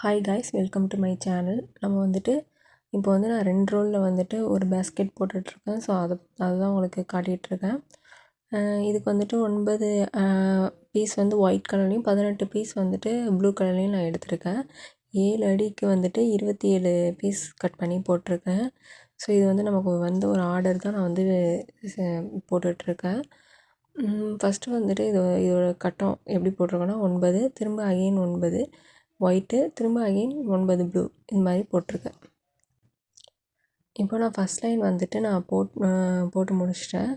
Hi guys welcome to my channel நம்ம வந்துட்டு இப்போ வந்து நான் ரெண்டு ரோலில் வந்துட்டு ஒரு பேஸ்கெட் போட்டுட்ருக்கேன். ஸோ அதை அதுதான் உங்களுக்கு காட்டிகிட்ருக்கேன் இதுக்கு வந்துட்டு ஒன்பது பீஸ் வந்து ஒயிட் கலர்லேயும் பதினெட்டு பீஸ் வந்துட்டு ப்ளூ கலர்லேயும் நான் எடுத்திருக்கேன். ஏழு அடிக்கு வந்துட்டு இருபத்தி ஏழு பீஸ் கட் பண்ணி போட்டிருக்கேன். ஸோ இது வந்து நமக்கு வந்து ஒரு ஆர்டர் தான் நான் வந்து போட்டுட்ருக்கேன். ஃபஸ்ட்டு வந்துட்டு இது இதோட கட்டம் எப்படி போட்டிருக்கோன்னா ஒன்பது. திரும்ப அகைன் ஒன்பது. ஒயிட்டு திரும்ப அகைன் ஒன்பது ப்ளூ இந்த மாதிரி போட்டிருக்கேன். இப்போ நான் ஃபஸ்ட் லைன் வந்துட்டு நான் போட் போட்டு முடிச்சிட்டேன்.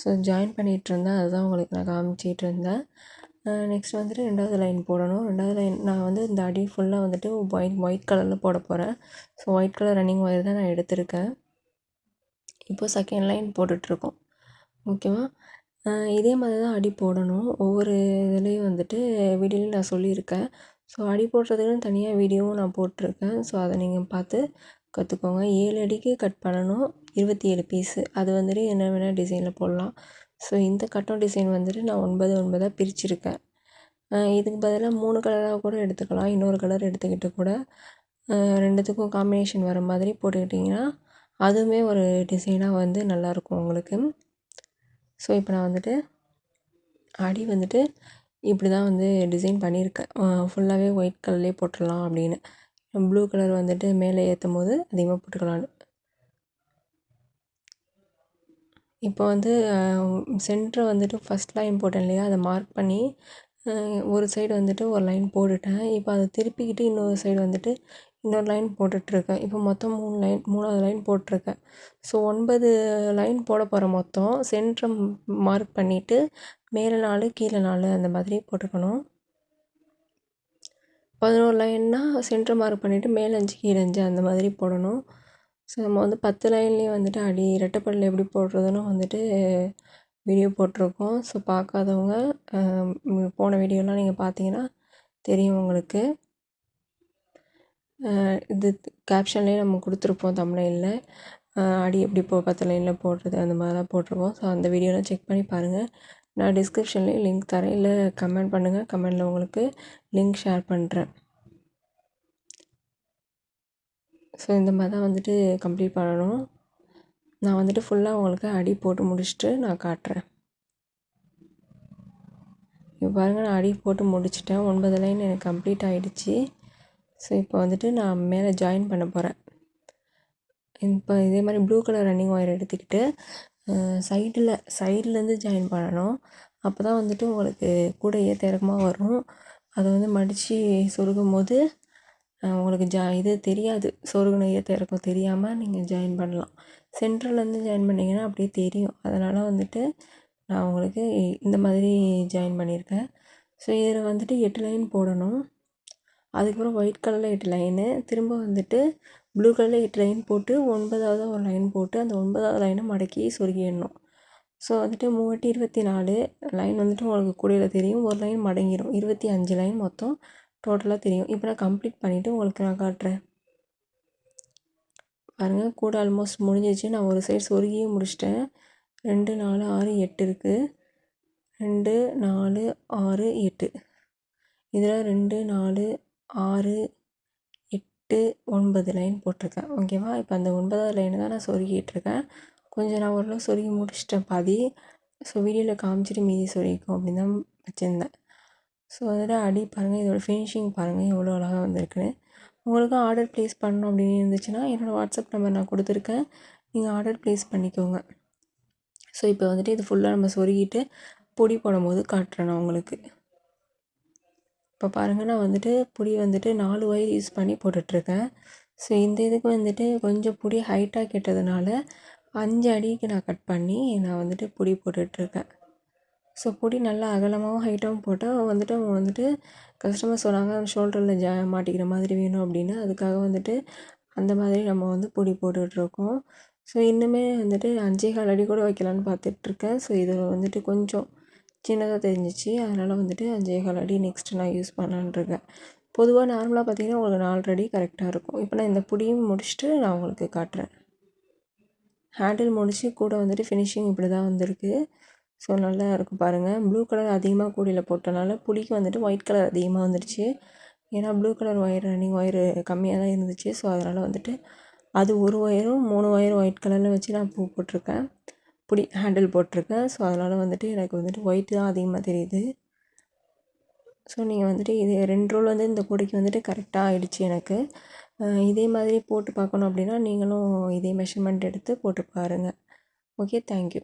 ஸோ ஜாயின் பண்ணிகிட்டு இருந்தேன் அதுதான் உங்களுக்கு நான் காமிச்சிட்டு இருந்தேன் நெக்ஸ்ட் வந்துட்டு ரெண்டாவது லைன் போடணும். ரெண்டாவது லைன் நான் வந்து இந்த அடி ஃபுல்லாக வந்துட்டு ஒயிட் ஒயிட் கலரில் போட போகிறேன் so white colour running wire தான் நான் எடுத்திருக்கேன். இப்போது செகண்ட் லைன் போட்டுட்ருக்கோம் ஓகேவா இதே மாதிரி தான் அடி போடணும். ஒவ்வொரு இதுலேயும் வந்துட்டு வீடியோலையும் நான் சொல்லியிருக்கேன். ஸோ அடி போடுறதுக்குன்னு தனியாக வீடியோவும் நான் போட்டிருக்கேன். ஸோ அதை நீங்கள் பார்த்து கற்றுக்கோங்க ஏழு அடிக்கு கட் பண்ணணும். இருபத்தி ஏழு பீஸு அது வந்துட்டு என்ன வேணால் டிசைனில் போடலாம். ஸோ இந்த கட்டம் டிசைன் வந்துட்டு நான் ஒன்பது ஒன்பதாக பிரிச்சுருக்கேன். இதுக்கு பதிலாக மூணு கலராக கூட எடுத்துக்கலாம். இன்னொரு கலர் எடுத்துக்கிட்டு கூட ரெண்டுத்துக்கும் காம்பினேஷன் வர மாதிரி போட்டுக்கிட்டிங்கன்னா அதுவுமே ஒரு டிசைனாக வந்து நல்லாயிருக்கும் உங்களுக்கு. ஸோ இப்போ நான் வந்துட்டு அடி வந்துட்டு இப்படி தான் வந்து டிசைன் பண்ணியிருக்கேன். ஃபுல்லாகவே ஒயிட் கலர்லேயே போட்டுடலாம் அப்படின்னு. ப்ளூ கலர் வந்துட்டு மேலே ஏற்றும் போது அதிகமாக போட்டுக்கலான்னு இப்போ வந்து சென்டரை வந்துட்டு ஃபஸ்ட் லைன் போட்டேன் இல்லையா? அதை மார்க் பண்ணி ஒரு சைடு வந்துட்டு ஒரு லைன் போட்டுட்டேன். இப்போ அதை திருப்பிக்கிட்டு இன்னொரு சைடு வந்துட்டு இன்னொரு லைன் போட்டுட்ருக்கேன் இப்போ மொத்தம் மூணு லைன் மூணாவது லைன் போட்டிருக்கேன். ஸோ ஒன்பது லைன் போட போகிறேன் மொத்தம். சென்ட்ரம் மார்க் பண்ணிவிட்டு மேலே நாலு கீழே நாலு அந்த மாதிரி போட்டுக்கணும். பதினோரு லைன்னா சென்டர் மார்க் பண்ணிவிட்டு மேலே அஞ்சு கீழே அஞ்சு அந்த மாதிரி போடணும். ஸோ நம்ம வந்து பத்து லைன்லேயும் வந்துட்டு அடி ரெட்டைப்பல்ல எப்படி போடுறதுன்னு வந்துட்டு வீடியோ போட்டிருக்கோம். ஸோ பார்க்காதவங்க போன வீடியோலாம் நீங்கள் பார்த்தீங்கன்னா தெரியும் உங்களுக்கு. இது கேப்ஷன்லேயே நம்ம கொடுத்துருப்போம் தமிழில் அடி எப்படி போ பத்து லைனில் போடுறது அந்த மாதிரிலாம் போட்டிருப்போம் ஸோ அந்த வீடியோலாம் செக் பண்ணி பாருங்கள் நான் டிஸ்கிரிப்ஷன்லேயும் லிங்க் தரேன். இல்லை கமெண்ட் பண்ணுங்கள் கமெண்டில் உங்களுக்கு லிங்க் ஷேர் பண்ணுறேன் ஸோ இந்த மாதிரி தான் வந்துட்டு கம்ப்ளீட் பண்ணணும். நான் வந்துட்டு ஃபுல்லாக உங்களுக்கு அடி போட்டு முடிச்சுட்டு நான் காட்டுறேன். இப்போ பாருங்கள் நான் அடி போட்டு முடிச்சிட்டேன். ஒன்பது லைன் எனக்கு கம்ப்ளீட் ஆகிடுச்சி ஸோ இப்போ வந்துட்டு நான் மேலே ஜாயின் பண்ண போகிறேன் இப்போ இதே மாதிரி ப்ளூ கலர் ரன்னிங் ஒயர் எடுத்துக்கிட்டு சைடில் சைட்லேருந்து ஜாயின் பண்ணணும். அப்போ தான் வந்துட்டு உங்களுக்கு கூட ஏற்ற இறக்கமாக வரும். அதை வந்து மடித்து சொருகும் போது உங்களுக்கு ஜா இது தெரியாது. சொருகின ஏற்ற இறக்கம் தெரியாமல் நீங்கள் ஜாயின் பண்ணலாம் சென்ட்ரல்லேருந்து ஜாயின் பண்ணிங்கன்னா அப்படியே தெரியும். அதனால் வந்துட்டு நான் உங்களுக்கு இந்த மாதிரி ஜாயின் பண்ணியிருக்கேன். ஸோ இதில் வந்துட்டு எட்டு லைன் போடணும். அதுக்கப்புறம் ஒயிட் கலரில் எட்டு லைனு திரும்ப வந்துட்டு ப்ளூ கலரில் எட்டு லைன் போட்டு ஒன்பதாவது ஒரு லைன் போட்டு அந்த ஒன்பதாவது லைனை மடக்கி சொருகிடணும் ஸோ வந்துட்டு மூவாட்டி இருபத்தி நாலு லைன் வந்துட்டு உங்களுக்கு கூடையில் தெரியும். ஒரு லைன் மடங்கிடும் இருபத்தி அஞ்சு லைன் மொத்தம் டோட்டலாக தெரியும். இப்போ நான் கம்ப்ளீட் பண்ணிவிட்டு உங்களுக்கு நான் காட்டுறேன். பாருங்கள் கூட ஆல்மோஸ்ட் முடிஞ்சிச்சு. நான் ஒரு சைடு சொருகியும் முடிச்சிட்டேன். ரெண்டு நாலு ஆறு எட்டு இருக்குது ரெண்டு நாலு ஆறு எட்டு. இதில் ரெண்டு நாலு ஆறு எட்டு ஒன்பது லைன் போட்டிருக்கேன். ஓகேவா இப்போ அந்த ஒன்பதாவது லைனை தான் நான் சொருகிட்டிருக்கேன் கொஞ்சம் நான் ஓரளவு சொருகி முடிச்சிட்டேன் பாதி. ஸோ வீடியோவில் காமிச்சிட்டு மீதி சொருகிக்கும் அப்படின்னு தான் வச்சுருந்தேன். ஸோ அதில் அடி பாருங்கள் இதோட ஃபினிஷிங் பாருங்கள் எவ்வளோ அழகாக வந்திருக்குன்னு. உங்களுக்கும் ஆர்டர் ப்ளேஸ் பண்ணணும் அப்படின்னு இருந்துச்சுன்னா என்னோடய வாட்ஸ்அப் நம்பர் நான் கொடுத்துருக்கேன். நீங்கள் ஆர்டர் ப்ளேஸ் பண்ணிக்கோங்க. ஸோ இப்போ வந்துட்டு இது ஃபுல்லாக நம்ம சொருகிட்டு பொடி போடும்போது காட்டுறேன் நான் உங்களுக்கு. இப்போ பாருங்கள் நான் வந்துட்டு புடி வந்துட்டு நாலு ஒயர் யூஸ் பண்ணி போட்டுட்ருக்கேன். ஸோ இந்த இதுக்கு வந்துட்டு கொஞ்சம் புடி ஹைட்டாக கெட்டதுனால அஞ்சு அடிக்கு நான் கட் பண்ணி நான் வந்துட்டு புடி போட்டுட்ருக்கேன். ஸோ பொடி நல்லா அகலமாகவும் ஹைட்டாகவும் போட்டால் வந்துட்டு அவங்க வந்துட்டு கஸ்டமர் சொன்னாங்க ஷோல்டரில் ஜா மாட்டிக்கிற மாதிரி வேணும் அப்படின்னு. அதுக்காக வந்துட்டு அந்த மாதிரி நம்ம வந்து பொடி போட்டுட்ருக்கோம். ஸோ இன்னுமே வந்துட்டு அஞ்சே கால் அடி கூட வைக்கலான்னு பார்த்துட்ருக்கேன். ஸோ இது வந்துட்டு கொஞ்சம் சின்னதாக தெரிஞ்சிச்சு. அதனால் வந்துட்டு அஞ்சே கால் அடி நெக்ஸ்ட்டு நான் யூஸ் பண்ணலான்ட்ருக்கேன் பொதுவாக நார்மலாக பார்த்திங்கன்னா உங்களுக்கு நாலரை அடி கரெக்டாக இருக்கும். இப்போ நான் இந்த புடியும் முடிச்சுட்டு நான் உங்களுக்கு காட்டுறேன். ஹேண்டில் முடித்து கூட வந்துட்டு ஃபினிஷிங் இப்படி தான் வந்திருக்கு. ஸோ நல்லா இருக்கும் பாருங்கள் ப்ளூ கலர் அதிகமாக கூடையில் போட்டனால புளிக்கு வந்துட்டு ஒயிட் கலர் அதிகமாக வந்துடுச்சு ஏன்னா blue colour wire running wire கம்மியாக தான் இருந்துச்சு. ஸோ அதனால் வந்துட்டு அது ஒரு ஒயரும் மூணு ஒயரும் ஒயிட் கலரில் வச்சு நான் பூ போட்டிருக்கேன். பிடி ஹேண்டில் போட்டிருக்கேன். ஸோ அதனால் வந்துட்டு எனக்கு வந்துட்டு ஒயிட் தான் அதிகமாக தெரியுது. ஸோ நீங்கள் வந்துட்டு இது ரெண்டு ரோல் வந்து இந்த கூடைக்கு வந்துட்டு கரெக்டாக ஆகிடுச்சி எனக்கு. இதே மாதிரி போட்டு பார்க்கணும் அப்படின்னா நீங்களும் இதே மெஷர்மெண்ட் எடுத்து போட்டு பாருங்கள் ஓகே தேங்க்யூ